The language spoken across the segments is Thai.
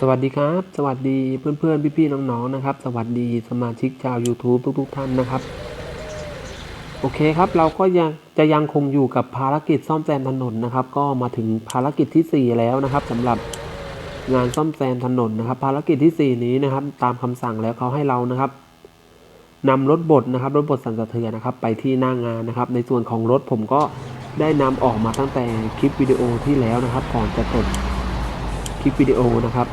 สวัสดีครับ สวัสดีเพื่อนๆพี่ๆน้องๆนะครับ สวัสดีสมาชิกชาว YouTube ทุกๆท่านนะครับ โอเคครับเราก็ยังจะยังคงอยู่กับภารกิจซ่อมแซมถนนนะครับ ก็มาถึงภารกิจที่ 4 แล้วนะครับสำหรับงานซ่อมแซมถนนนะครับ ภารกิจที่ 4 นี้นะครับ ตามคำสั่งแล้วเขาให้เรานะครับนำรถบดนะครับรถบดสั่นสะเทือนนะครับ ไปที่หน้างานนะครับ ในส่วนของรถผมก็ได้นำออกมาตั้งแต่คลิปวิดีโอที่แล้วนะครับ ก่อนจะจบคลิปวิดีโอนะครับ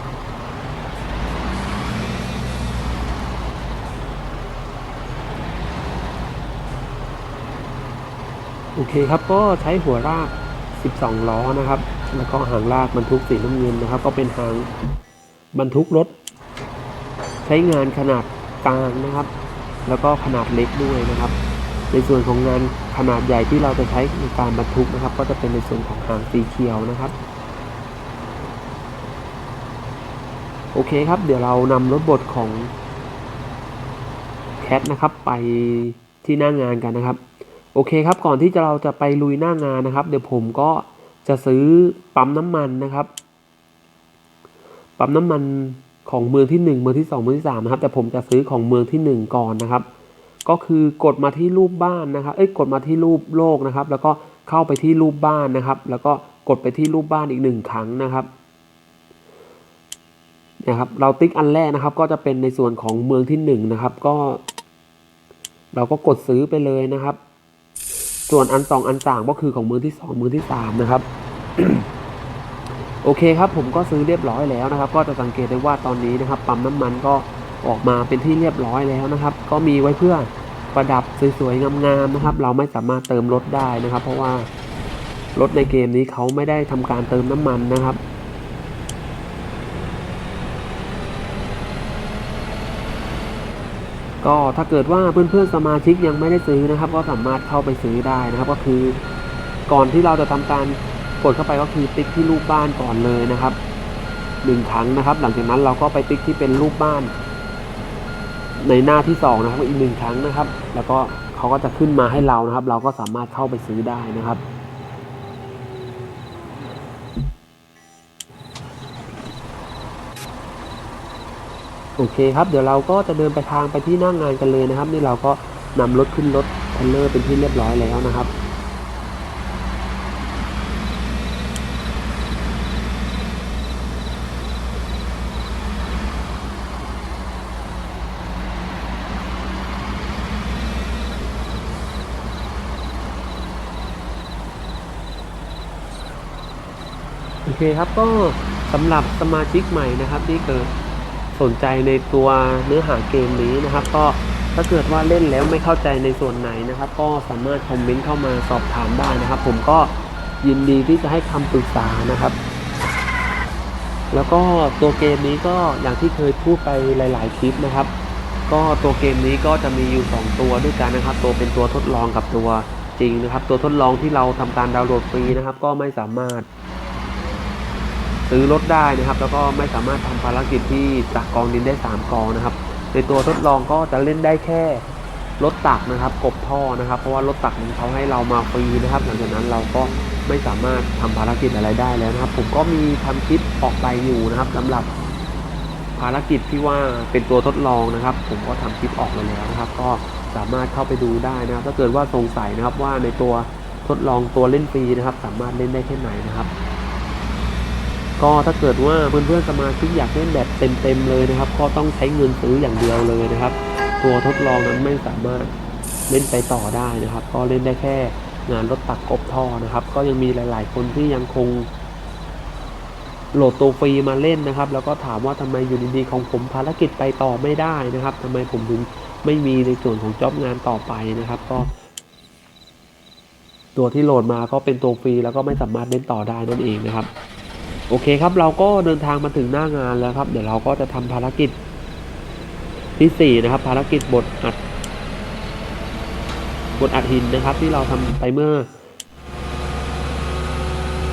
โอเคครับก็ใช้หัวราก 12 ล้อนะครับ แล้วก็หางลากบรรทุกสีน้ำเงินนะครับ ก็เป็นหางบรรทุกรถ ใช้งานขนาดกลางนะครับ แล้วก็ขนาดเล็กด้วยนะครับ ในส่วนของงานขนาดใหญ่ที่เราจะใช้ในการบรรทุกนะครับ ก็จะเป็นในส่วนของหางสีเขียวนะครับโอเคครับ เดี๋ยวเรานำรถบดของแคทนะครับ ไปที่หน้างานกันนะครับ โอเคครับก่อนที่จะเราจะไปลุยหน้างานนะครับ เดี๋ยวผมก็จะซื้อปั๊มน้ำมันนะครับ ปั๊มน้ำมันของเมืองที่หนึ่งเมืองที่สองเมืองที่สามนะครับ แต่ผมจะซื้อของเมืองที่หนึ่งก่อนนะครับ ก็คือกดมาที่รูปบ้านนะครับ เอ้ยกดมาที่รูปโลกนะครับ แล้วก็เข้าไปที่รูปบ้านนะครับ แล้วก็กดไปที่รูปบ้านอีกหนึ่งครั้งนะครับนะครับ เราติ๊กอันแรกนะครับ ก็จะเป็นในส่วนของเมืองที่หนึ่งนะครับ ก็ เราก็กดซื้อไปเลยนะครับ ส่วนอันสองอันสามก็คือของมือที่สองมือที่สามนะครับ โอเคครับผมก็ซื้อเรียบร้อยแล้วนะครับ ก็จะสังเกตได้ว่าตอนนี้นะครับ ปั๊มน้ำมันก็ออกมาเป็นที่เรียบร้อยแล้วนะครับ ก็มีไว้เพื่อประดับสวยๆงามๆนะครับ เราไม่สามารถเติมรถได้นะครับ เพราะว่ารถในเกมนี้เขาไม่ได้ทำการเติมน้ำมันนะครับ ก็ถ้าเกิดว่าเพื่อนๆสมาชิกยังไม่ได้ซื้อนะครับ ก็สามารถเข้าไปซื้อได้นะครับ ก็คือก่อนที่เราจะทำการกดเข้าไปก็คือติ๊กที่รูปบ้านก่อนเลยนะครับหนึ่งครั้งนะครับ หลังจากนั้นเราก็ไปติ๊กที่เป็นรูปบ้าน ในหน้าที่สองนะครับอีกหนึ่งครั้งนะครับ แล้วก็เขาก็จะขึ้นมาให้เรานะครับ เราก็สามารถเข้าไปซื้อได้นะครับ โอเคครับเดี๋ยวเราก็จะเดินไปทางไปที่หน้างงานกันเลยนะครับ นี่เราก็นำรถขึ้นรถเทรลเลอร์เป็นที่เรียบร้อยแล้วนะครับโอเคครับก็สำหรับสมาชิกใหม่นะครับที่เกิด สนใจในตัวเนื้อหาเกมนี้นะครับ ก็ถ้าเกิดว่าเล่นแล้วไม่เข้าใจในส่วนไหนนะครับ ก็สามารถคอมเมนต์เข้ามาสอบถามได้นะครับ ผมก็ยินดีที่จะให้คำปรึกษานะครับ แล้วก็ตัวเกมนี้ก็อย่างที่เคยพูดไปหลาย ๆ คลิปนะครับ ก็ตัวเกมนี้ก็จะมีอยู่ 2 ตัวด้วยกันนะครับ ตัวเป็นตัวทดลองกับตัวจริงนะครับ ตัวทดลองที่เราทำการดาวน์โหลดฟรีนะครับ ก็ไม่สามารถ ซื้อรถได้นะครับ แล้วก็ไม่สามารถทำภารกิจที่ตักกองดินได้ 3 กองนะครับ ในตัวทดลองก็จะเล่นได้แค่รถตักนะครับ กบท่อนะครับ เพราะว่ารถตักนั้นเขาให้เรามาฟรีนะครับ หลังจากนั้นเราก็ไม่สามารถทำภารกิจอะไรได้แล้วนะครับ ผมก็มีทำคลิปออกไปอยู่นะครับสำหรับภารกิจที่ว่าเป็นตัวทดลองนะครับ ผมก็ทำคลิปออกมาแล้วนะครับ ก็สามารถเข้าไปดูได้นะครับถ้าเกิดว่าสงสัยนะครับว่าในตัวทดลองตัวเล่นฟรีนะครับ สามารถเล่นได้แค่ไหนนะครับ ก็ถ้าเกิดว่าเพื่อนๆสมาชิกอยากเล่นแบบเต็มๆเลยนะครับ ก็ต้องใช้เงินซื้ออย่างเดียวเลยนะครับ ตัวทดลองนั้นไม่สามารถเล่นไปต่อได้นะครับ ก็เล่นได้แค่งานรถตักกบท่อนะครับ ก็ยังมีหลายๆ คนที่ยังคงโหลดตัวฟรีมาเล่นนะครับ แล้วก็ถามว่าทำไมอยู่ดีๆของผมภารกิจไปต่อไม่ได้นะครับทำไมผมถึงไม่มีในส่วนของจ็อบงานต่อไปนะครับ ก็ ตัวที่โหลดมาก็เป็นตัวฟรีแล้วก็ไม่สามารถเล่นต่อได้นั่นเองนะครับ โอเคครับเราก็เดินทางมาถึงหน้างานแล้วครับ เดี๋ยวเราก็จะทำภารกิจที่สี่นะครับ ภารกิจบทอัดบทอัดหินนะครับ ที่เราทำไปเมื่อ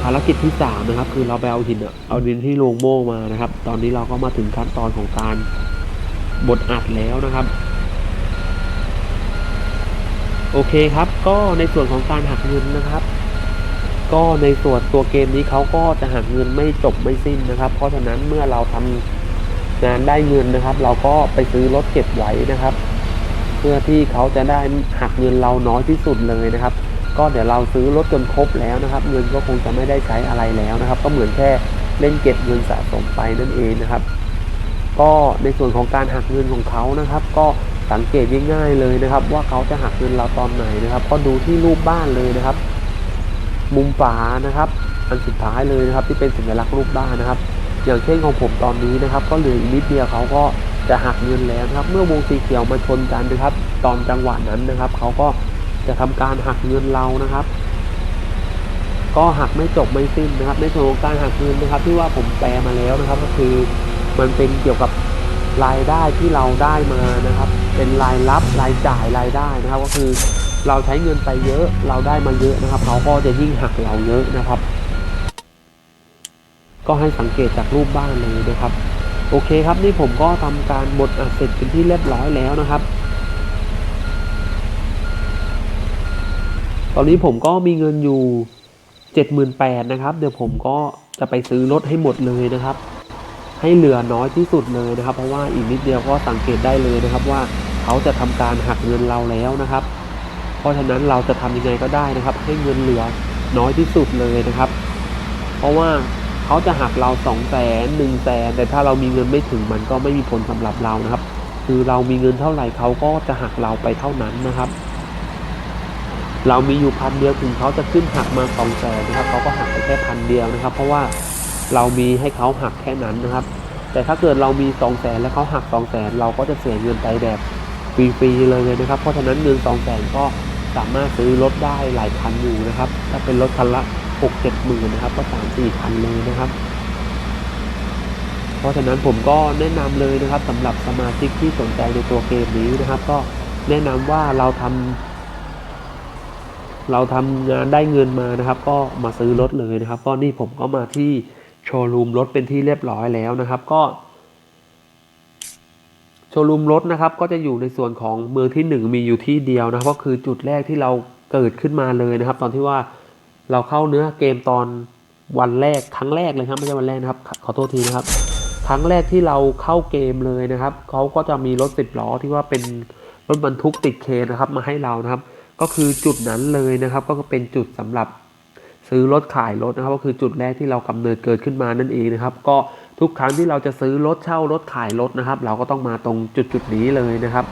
ภารกิจที่สามนะครับ คือเราไปเอาหินอะเอาดินที่โรงโม่มานะครับ ตอนนี้เราก็มาถึงขั้นตอนของการบทอัดแล้วนะครับ โอเคครับ ก็ในส่วนของการหักเงินนะครับ ก็ในส่วนตัวเกมนี้เขาก็จะหักเงินไม่จบไม่สิ้นนะครับ เพราะฉะนั้นเมื่อเราทำงานได้เงินนะครับ เราก็ไปซื้อรถเก็บไว้นะครับ เพื่อที่เขาจะได้หักเงินเราน้อยที่สุดเลยนะครับ ก็เดี๋ยวเราซื้อรถจนครบแล้วนะครับ เงินก็คงจะไม่ได้ใช้อะไรแล้วนะครับ ก็เหมือนแค่เล่นเก็บเงินสะสมไปนั่นเองนะครับ ก็ในส่วนของการหักเงินของเขานะครับ ก็สังเกตง่ายๆเลยนะครับ ว่าเขาจะหักเงินเราตอนไหนนะครับ ก็ดูที่รูปบ้านเลยนะครับ มุมฝานะครับ อันสุดท้ายเลยนะครับที่เป็นสัญลักษณ์รูปบ้านนะครับ อย่างเช่นของผมตอนนี้นะครับ ก็เหลืออีกนิดเดียวเขาก็จะหักเงินแล้วนะครับ เมื่อวงสีเขียวมาชนกันนะครับ ตอนจังหวะนั้นนะครับ เขาก็จะทำการหักเงินเรานะครับ ก็หักไม่จบไม่สิ้นนะครับ ในส่วนของการหักเงินนะครับ ที่ว่าผมแปลมาแล้วนะครับ ก็คือมันเป็นเกี่ยวกับรายได้ที่เราได้มานะครับ เป็นรายรับรายจ่ายรายได้นะครับ ก็คือ เราใช้เงินไปเยอะเราได้มาเยอะนะครับเขาก็จะยิ่งหักเราเยอะนะครับ ก็ให้สังเกตจากรูปบ้านเลยนะครับ โอเคครับนี่ผมก็ทำการบดอัดเสร็จเป็นที่เรียบร้อยแล้วนะครับตอนนี้ผมก็มีเงินอยู่เจ็ดหมื่นแปดนะครับ เดี๋ยวผมก็จะไปซื้อรถให้หมดเลยนะครับ ให้เหลือน้อยที่สุดเลยนะครับ เพราะว่าอีกนิดเดียวก็สังเกตได้เลยนะครับ ว่าเขาจะทำการหักเงินเราแล้วนะครับ เพราะฉะนั้นเราจะทำยังไงก็ได้นะครับ ให้เงินเหลือน้อยที่สุดเลยนะครับ เพราะว่าเขาจะหักเราสองแสนหนึ่งแสนแต่ถ้าเรามีเงินไม่ถึงมันก็ไม่มีผลสำหรับเรานะครับ คือเรามีเงินเท่าไหร่เขาก็จะหักเราไปเท่านั้นนะครับ เรามีอยู่พันเดียวถึงเขาจะขึ้นหักมาสองแสนนะครับเขาก็หักไปแค่พันเดียวนะครับ เพราะว่าเรามีให้เขาหักแค่นั้นนะครับ แต่ถ้าเกิดเรามีสองแสนแล้วเขาหักสองแสนเราก็จะเสียเงินไปแบบฟรีๆเลยนะครับ เพราะฉะนั้นเงินสองแสนก็ สามารถซื้อรถได้หลายคันอยู่นะครับ ถ้าเป็นรถคันละหกเจ็ดหมื่นนะครับ ก็สามสี่คันเลยนะครับ เพราะฉะนั้นผมก็แนะนำเลยนะครับสำหรับสมาชิกที่สนใจในตัวเกมนี้นะครับ ก็แนะนำว่าเราทำเราทำงานได้เงินมานะครับ ก็มาซื้อรถเลยนะครับก็นี่ผมก็มาที่โชว์รูมรถเป็นที่เรียบร้อยแล้วนะครับ ก็ โชว์รูมรถนะครับก็จะอยู่ในส่วนของเมืองที่หนึ่งมีอยู่ที่เดียวนะครับก็คือจุดแรกที่เราเกิดขึ้นมาเลยนะครับ ตอนที่ว่าเราเข้าเนื้อเกมตอนวันแรกครั้งแรกเลยครับไม่ใช่วันแรกนะครับ ขอโทษทีนะครับ ครั้งแรกที่เราเข้าเกมเลยนะครับเขาก็จะมีรถสิบล้อที่ว่าเป็นรถบรรทุกติดเคนนะครับมาให้เรานะครับ ก็คือจุดนั้นเลยนะครับ ก็เป็นจุดสำหรับซื้อรถขายรถนะครับ ก็คือจุดแรกที่เรากำเนิดเกิดขึ้นมานั่นเองนะครับ ก็ ทุกครั้งที่เราจะซื้อรถเช่ารถขายรถนะครับ เราก็ต้องมาตรงจุดจุดนี้เลยนะครับ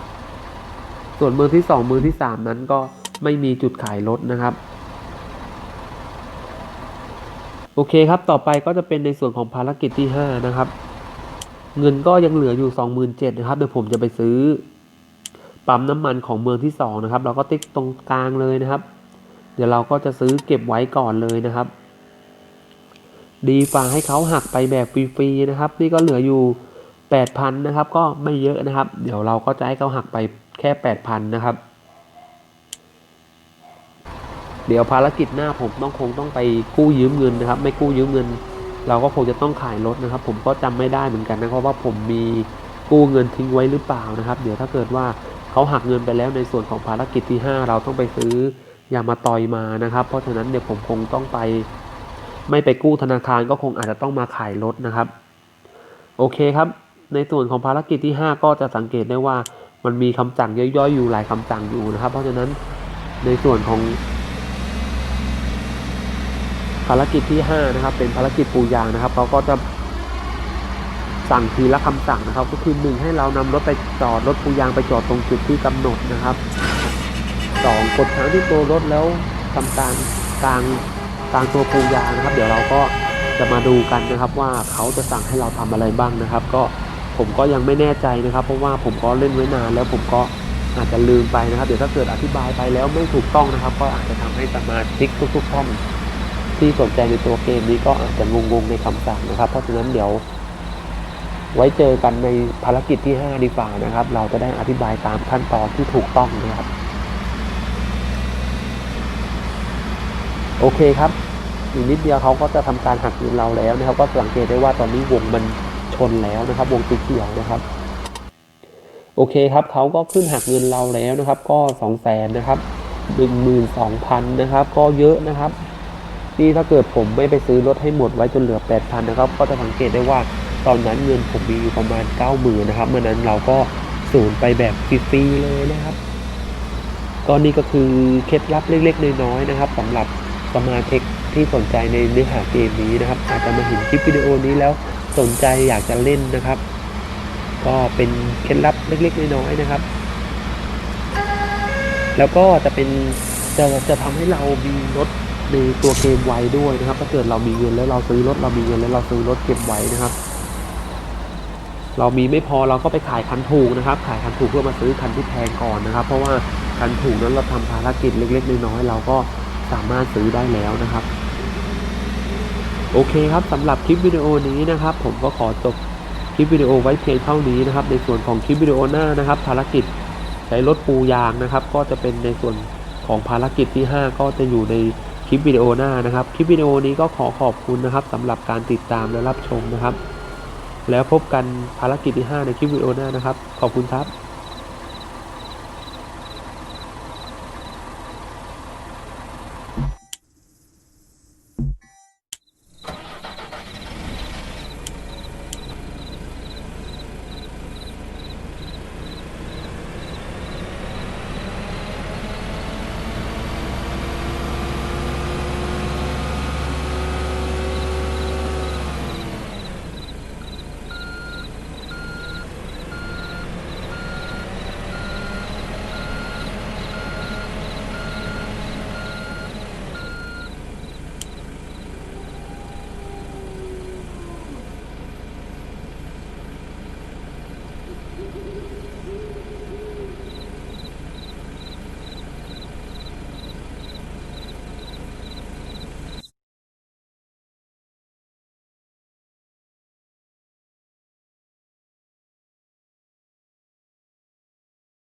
ส่วนมือที่สองมือที่สามนั้นก็ไม่มีจุดขายรถนะครับ โอเคครับต่อไปก็จะเป็นในส่วนของภารกิจที่ 5 นะครับ เงินก็ยังเหลืออยู่ 27,000นะครับเดี๋ยวผมจะไปซื้อปั๊มน้ำมันของเมืองที่2นะครับ เราก็ติ๊กตรงกลางเลยนะครับ เดี๋ยวเราก็จะซื้อเก็บไว้ก่อนเลยนะครับ ดีฟังให้เขาหักไปแบบฟรีๆนะครับ นี่ก็เหลืออยู่ 8,000 นะครับ ก็ไม่เยอะนะครับ เดี๋ยวเราก็จะให้เขาหักไปแค่ 8,000 นะครับ เดี๋ยวภารกิจหน้าผมต้องคงต้องไปกู้ยืมเงินนะครับ ไม่กู้ยืมเงิน เราก็คงจะต้องขายรถนะครับ ผมก็จำไม่ได้เหมือนกันนะครับว่าผมมีกู้เงินทิ้งไว้หรือเปล่านะครับ เดี๋ยวถ้าเกิดว่าเขาหักเงินไปแล้วในส่วนของภารกิจที่ 5 เราต้องไปซื้อยามาตอยมานะครับ เพราะฉะนั้นเดี๋ยวผมคงต้องไป ไม่ไปกู้ธนาคารก็คงอาจจะต้องมาขายรถนะครับ โอเคครับ ในส่วนของภารกิจที่ 5 ก็จะสังเกตได้ว่ามันมีคำสั่งย่อยๆอยู่หลายคำสั่งอยู่นะครับ เพราะฉะนั้นในส่วนของภารกิจที่ 5 นะครับ เป็นภารกิจปูยางนะครับเขาก็จะสั่งทีละคำสั่งนะครับ ก็คือ 1 ให้เรานำรถไปจอดรถปูยางไปจอดตรงจุดที่กำหนดนะครับ 2 กดค้างที่ตัวรถแล้วทำการกลาง กลางตัวปูยางนะครับ เดี๋ยวเราก็จะมาดูกันนะครับว่าเขาจะสั่งให้เราทำอะไรบ้างนะครับ ก็ผมก็ยังไม่แน่ใจนะครับ เพราะว่าผมก็เล่นไว้นานแล้วผมก็อาจจะลืมไปนะครับ เดี๋ยวถ้าเกิดอธิบายไปแล้วไม่ถูกต้องนะครับ ก็อาจจะทำให้สมาชิกทุกๆท่านที่สนใจในตัวเกมนี้ก็อาจจะงงๆในคำสั่งนะครับ เพราะฉะนั้นเดี๋ยว ไว้เจอกันในภารกิจที่5ดีกว่านะครับ เราจะได้อธิบายตามขั้นตอนที่ถูกต้องนะครับ โอเคครับอีกนิดเดียวเขาก็จะทำการหักเงินเราแล้วนะครับ ก็สังเกตได้ว่าตอนนี้วงมันชนแล้วนะครับ วงสีเขียวนะครับ โอเคครับเขาก็ขึ้นหักเงินเราแล้วนะครับ ก็สองแสนนะครับหนึ่งหมื่นสองพันนะครับ ก็เยอะนะครับนี่ถ้าเกิดผมไม่ไปซื้อรถให้หมดไว้จนเหลือ8,000นนะครับ ก็จะสังเกตได้ว่าตอนนั้นเงินผมมีอยู่ประมาณ90,000นนะครับเมื่อนั้นเราก็สูญไปแบบฟรีๆเลยนะครับก็นี่ก็คือเคล็ดลับเล็กๆน้อยๆนะครับสำหรับ สมาชิกที่สนใจในเนื้อหาเกมนี้นะครับ อาจจะมาเห็นคลิปวิดีโอนี้แล้วสนใจอยากจะเล่นนะครับ ก็เป็นเคล็ดลับเล็กๆน้อยๆนะครับ แล้วก็จะเป็นจะจะทำให้เรามีรถในตัวเกมไว้ด้วยนะครับ ถ้าเกิดเรามีเงินแล้วเราซื้อรถเรามีเงินแล้วเราซื้อรถเก็บไว้นะครับ เรามีไม่พอเราก็ไปขายคันถูกนะครับ ขายคันถูกเพื่อมาซื้อคันที่แพงก่อนนะครับ เพราะว่าคันถูกนั้นเราทำภารกิจเล็กๆน้อยๆเราก็ สามารถซื้อได้แล้วนะครับ โอเคครับสำหรับคลิปวิดีโอนี้นะครับ ผมก็ขอจบคลิปวิดีโอไว้เพียงเท่านี้นะครับ ในส่วนของคลิปวิดีโอหน้านะครับ ภารกิจใช้รถปูยางนะครับ ก็จะเป็นในส่วนของภารกิจที่ 5 ก็จะอยู่ในคลิปวิดีโอหน้านะครับ คลิปวิดีโอนี้ก็ขอขอบคุณนะครับสำหรับการติดตามและรับชมนะครับ แล้วพบกันภารกิจที่ 5 ในคลิปวิดีโอหน้านะครับ ขอบคุณครับ